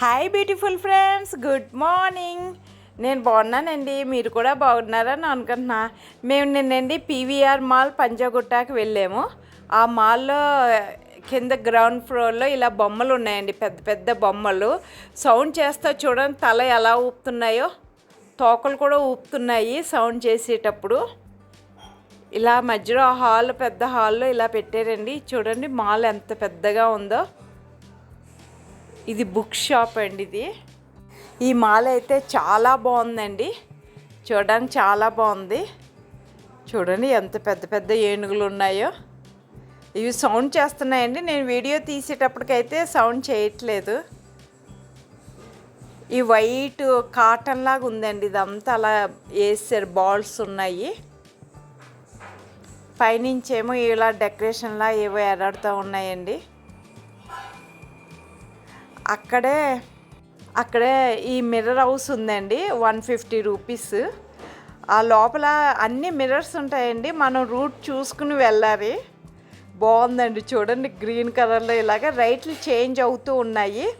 Hi beautiful friends good morning నేను బాగున్నానండి. మీరు కూడా బాగున్నారని అనుకుంటున్నా. మేము నిన్నండి పీవీఆర్ మాల్ పంజాగుట్టాకి వెళ్ళాము. ఆ మాల్లో కింద గ్రౌండ్ ఫ్లోర్లో ఇలా బొమ్మలు ఉన్నాయండి. పెద్ద పెద్ద బొమ్మలు. సౌండ్ చేస్తా చూడండి తల ఎలా ఊపుతున్నాయో. తోకలు కూడా ఊపుతున్నాయి సౌండ్ చేసేటప్పుడు. ఇలా మధ్యలో హాల్ పెద్ద హాల్లో ఇలా పెట్టారండి. చూడండి మాల్ ఎంత పెద్దగా ఉందో. ఇది బుక్ షాప్ అండి ఇది. ఈ మాల్ అయితే చాలా బాగుందండి. చూడడానికి చాలా బాగుంది. చూడండి ఎంత పెద్ద పెద్ద ఏనుగులు ఉన్నాయో. ఇవి సౌండ్ చేస్తున్నాయండి. నేను వీడియో తీసేటప్పటికైతే సౌండ్ చేయట్లేదు. ఈ వైట్ కాటన్ లాగా ఉందండి ఇదంతా. అలా వేసారు బాల్స్ ఉన్నాయి. పైనుంచేమో ఇలా డెకరేషన్లా ఏవో ఎలాడుతూ ఉన్నాయండి. అక్కడే అక్కడే ఈ మిర్రర్ హౌస్ ఉందండి వన్ ఫిఫ్టీ రూపీస్. ఆ లోపల అన్ని మిర్రర్స్ ఉంటాయండి మనం రూట్ చూసుకుని వెళ్ళాలి. బాగుందండి చూడండి గ్రీన్ కలర్లో ఇలాగ రైట్లు చేంజ్ అవుతూ ఉన్నాయి.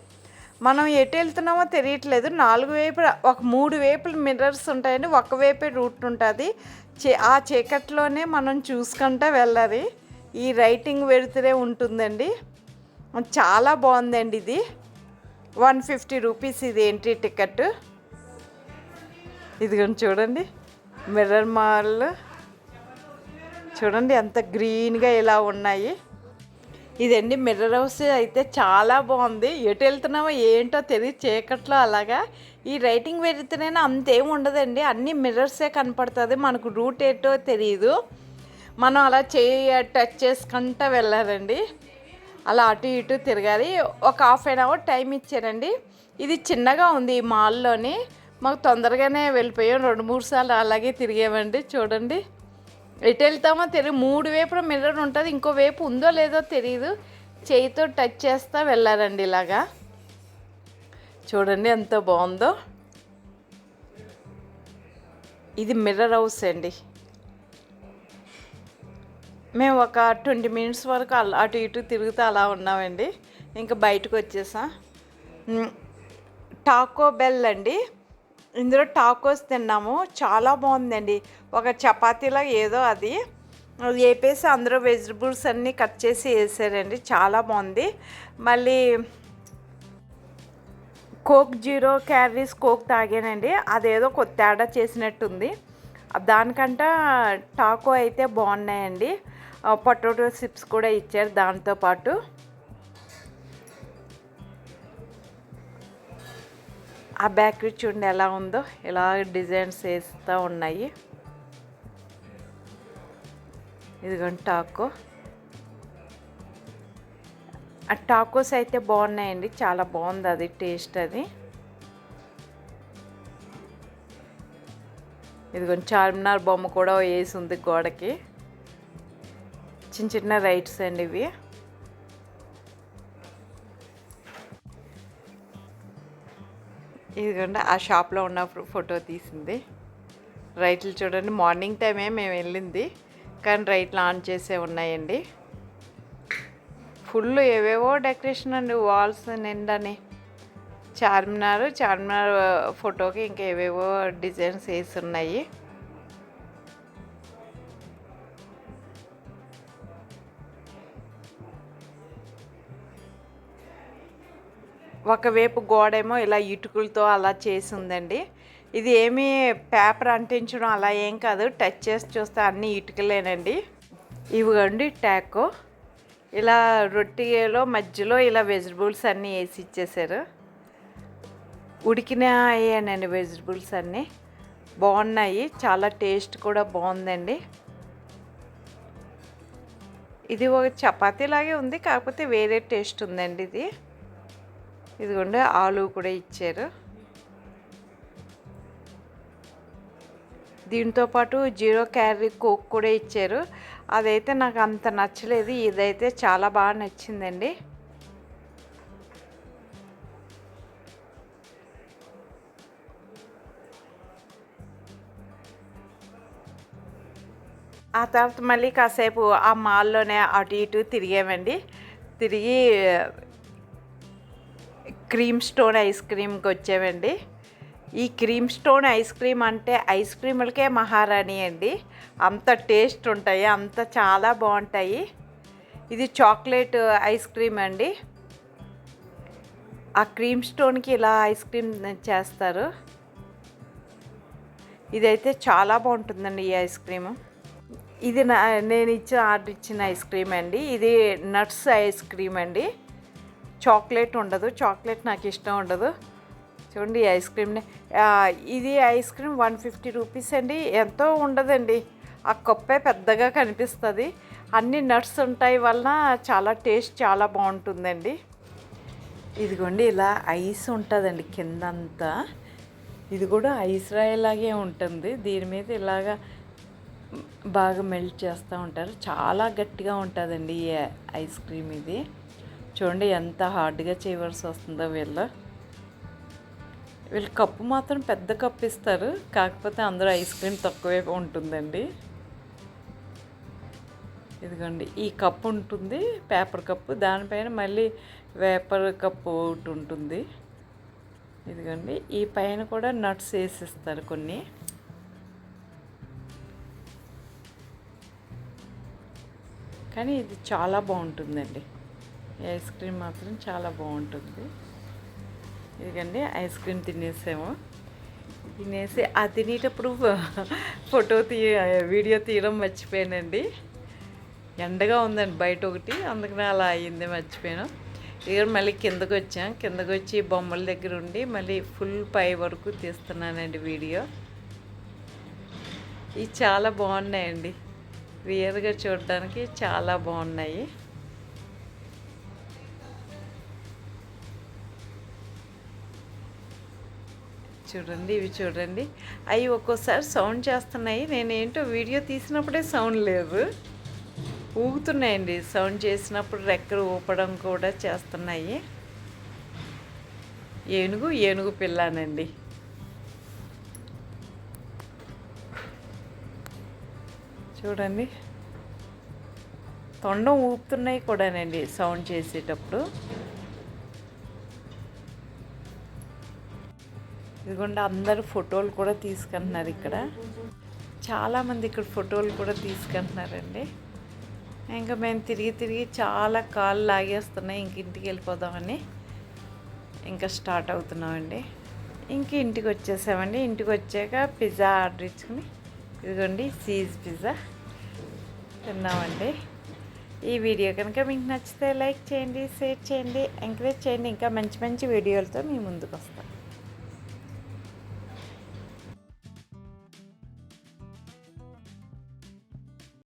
మనం ఎటు వెళ్తున్నామో తెలియట్లేదు నాలుగు వైపుల ఒక మూడు వైపులు మిర్రర్స్ ఉంటాయండి ఒకవైపే రూట్ ఉంటుంది. చే ఆ చీకట్లోనే మనం చూసుకుంటూ వెళ్ళాలి. ఈ రైటింగ్ వెళుతూనే ఉంటుందండి. చాలా బాగుందండి ఇది. వన్ ఫిఫ్టీ రూపీస్ ఇది ఎంట్రీ టికెట్ ఇదిగోండి చూడండి మిర్రర్ మాల్ చూడండి అంత గ్రీన్గా ఇలా ఉన్నాయి. ఇదండి మిర్రర్ హౌస్ అయితే చాలా బాగుంది. ఎటు వెళ్తున్నామో ఏంటో తెలియదు చీకట్లో అలాగా. ఈ రైటింగ్ వెళ్తేనే అంతేం ఉండదండి. అన్ని మిర్రర్సే కనపడుతుంది. మనకు రూట్ ఏంటో తెలియదు మనం అలా చేయ టచ్ చేసుకుంటా వెళ్ళాలండి. అలా అటు ఇటు తిరగాలి. ఒక హాఫ్ అన్ అవర్ టైం ఇచ్చారండి. ఇది చిన్నగా ఉంది ఈ మాల్లోని. మాకు తొందరగానే వెళ్ళిపోయాం. రెండు మూడు సార్లు అలాగే తిరిగామండి. చూడండి. ఎటు వెళ్తామో తెలియదు. మూడు వైపుల మిర్రర్ ఉంటుంది. ఇంకో వైపు ఉందో లేదో తెలియదు చేయితో టచ్ చేస్తా వెళ్ళారండి ఇలాగా. చూడండి ఎంత బాగుందో. ఇది మిర్రర్ హౌస్ అండి. మేము ఒక ట్వంటీ మినిట్స్ వరకు అలా అటు ఇటు తిరుగుతూ అలా ఉన్నామండి. ఇంకా బయటకు వచ్చేసాం. టాకో బెల్ అండి. ఇందులో టాకోస్ తిన్నాము. చాలా బాగుందండి. ఒక చపాతీలా ఏదో అది. అది వేపేసి అందరూ వెజిటబుల్స్ అన్నీ కట్ చేసి వేసారండి. చాలా బాగుంది. మళ్ళీ కోక్ జీరో క్యారీస్ కోక్ తాగానండి. అదేదో కొత్త తేడా చేసినట్టుంది. దానికంట టాకో అయితే బాగున్నాయండి. పొటాటో చిప్స్ కూడా ఇచ్చారు దాంతోపాటు ఆ బేకరీ చూడండి ఎలా ఉందో ఇలా డిజైన్స్ వేస్తూ ఉన్నాయి. ఇదిగోండి టాకో. ఆ టాకోస్ అయితే బాగున్నాయండి చాలా బాగుంది అది టేస్ట్ అది. ఇదిగోండి చార్మినార్ బొమ్మ కూడా వేసి ఉంది గోడకి. చిన్న చిన్న రైట్స్ అండి ఇవి. ఇదిగోండి ఆ షాప్లో ఉన్న ఫోటో తీసింది. రైట్లు చూడండి మార్నింగ్ టైమే మేము వెళ్ళింది కానీ రైట్లు ఆన్ చేసే ఉన్నాయండి. ఫుల్ ఏవేవో డెకరేషన్ అండి వాల్స్ నిండాని. చార్మినార్ చార్మినార్ ఫోటోకి ఇంకా ఏవేవో డిజైన్స్ వేసి ఉన్నాయి. ఒకవైపు గోడేమో ఇలా ఇటుకలతో అలా చేసి ఉందండి ఇది ఏమీ పేపర్ అంటించడం అలా ఏం కాదు. టచ్ చేసి చూస్తే అన్ని ఇటుకలేనండి. ఇవిగండి టాకో ఇలా రొట్టెలో మధ్యలో ఇలా వెజిటబుల్స్ అన్నీ వేసి ఇచ్చేసారు ఉడికిన అయ్యానండి వెజిటబుల్స్ అన్నీ. బాగున్నాయి. చాలా టేస్ట్ కూడా బాగుందండి. ఇది ఒక చపాతీ లాగే ఉంది. కాకపోతే వేరే టేస్ట్ ఉందండి ఇది. ఇదిగోండి ఆలు కూడా ఇచ్చారు. దీంతో పాటు జీరో క్యారీ కోక్ కూడా ఇచ్చారు. అదైతే నాకు అంత నచ్చలేదు ఇదైతే చాలా బాగా నచ్చిందండి. ఆ తర్వాత మళ్ళీ కాసేపు ఆ మాల్లోనే అటు ఇటు తిరిగామండి. తిరిగి క్రీమ్ స్టోన్ ఐస్ క్రీమ్కి వచ్చామండి. ఈ క్రీమ్ స్టోన్ ఐస్ క్రీమ్ అంటే ఐస్ క్రీములకే మహారాణి అండి. అంత టేస్ట్ ఉంటాయి అంత చాలా బాగుంటాయి. ఇది చాక్లెట్ ఐస్ క్రీమ్ అండి. ఆ క్రీమ్ స్టోన్కి ఇలా ఐస్ క్రీమ్ చేస్తారు. ఇదైతే చాలా బాగుంటుందండి ఈ ఐస్ క్రీము. ఇది నా నేను ఇచ్చిన ఆర్డర్ ఇచ్చిన ఐస్ క్రీమ్ అండి. ఇది నట్స్ ఐస్ క్రీమ్ అండి. చాక్లెట్ ఉండదు. చాక్లెట్ నాకు ఇష్టం ఉండదు. చూడండి ఈ ఐస్ క్రీమ్ని. ఇది ice cream one fifty rupees అండి. ఎంతో ఉండదండి. ఆ కప్పే పెద్దగా కనిపిస్తుంది. అన్ని నట్స్ ఉంటాయి వలన చాలా టేస్ట్ చాలా బాగుంటుందండి. ఇదిగోండి ఇలా ఐస్ ఉంటుందండి కిందంతా. ఇది కూడా ఐస్ రాయలాగే ఉంటుంది. దీని మీద ఇలాగా బాగా మెల్ట్ చేస్తూ ఉంటారు. చాలా గట్టిగా ఉంటుందండి ఈ ఐస్ క్రీమ్ ఇది. చూడండి ఎంత హార్డ్గా చేయవలసి వస్తుందో వీళ్ళు. వీళ్ళు కప్పు మాత్రం పెద్ద కప్పు ఇస్తారు. కాకపోతే అందరూ ఐస్ క్రీమ్ తక్కువే ఉంటుందండి. ఇదిగోండి ఈ కప్పు ఉంటుంది పేపర్ కప్పు. దానిపైన మళ్ళీ వేపర్ కప్పు ఒకటి ఉంటుంది. ఇదిగోండి ఈ పైన కూడా నట్స్ వేసిస్తారు కొన్ని. కానీ ఇది చాలా బాగుంటుందండి. ఐస్ క్రీమ్ మాత్రం చాలా బాగుంటుంది. ఇదిగండి ఐస్ క్రీమ్ తినేసాము. తినేసి ఆ తినేటప్పుడు ఫోటో తీ వీడియో తీయడం మర్చిపోయానండి. ఎండగా ఉందండి బయట ఒకటి అందుకనే అలా అయ్యింది మర్చిపోయాను. ఇక మళ్ళీ కిందకు వచ్చాం. కిందకు వచ్చి బొమ్మల దగ్గర ఉండి మళ్ళీ ఫుల్ పై వరకు తీస్తున్నానండి వీడియో. ఇవి చాలా బాగున్నాయండి. రియల్గా చూడడానికి చాలా బాగున్నాయి. చూడండి ఇవి చూడండి. అవి ఒక్కోసారి సౌండ్ చేస్తున్నాయి. నేనేంటో వీడియో తీసినప్పుడే సౌండ్ లేదు. ఊగుతున్నాయండి. సౌండ్ చేసినప్పుడు రెక్కలు ఊపడం కూడా చేస్తున్నాయి. ఏనుగు ఏనుగు పిల్లానండి. చూడండి. తొండం ఊపుతున్నాయి కూడానండి సౌండ్ చేసేటప్పుడు. ఇదిగోండి అందరు ఫోటోలు కూడా తీసుకుంటున్నారు ఇక్కడ. చాలామంది ఇక్కడ ఫోటోలు కూడా తీసుకుంటున్నారండి ఇంకా మేము తిరిగి తిరిగి చాలా కాళ్ళు లాగేస్తున్నాయి ఇంక ఇంటికి వెళ్ళిపోదామని. ఇంకా స్టార్ట్ అవుతున్నామండి. ఇంక ఇంటికి వచ్చేసామండి. ఇంటికి వచ్చాక పిజ్జా ఆర్డర్ ఇచ్చుకుని ఇదిగోండి చీజ్ పిజ్జా తిన్నామండి. ఈ వీడియో కనుక మీకు నచ్చితే లైక్ చేయండి షేర్ చేయండి ఎంకరేజ్ చేయండి. ఇంకా మంచి మంచి వీడియోలతో మీ ముందుకు వస్తాం.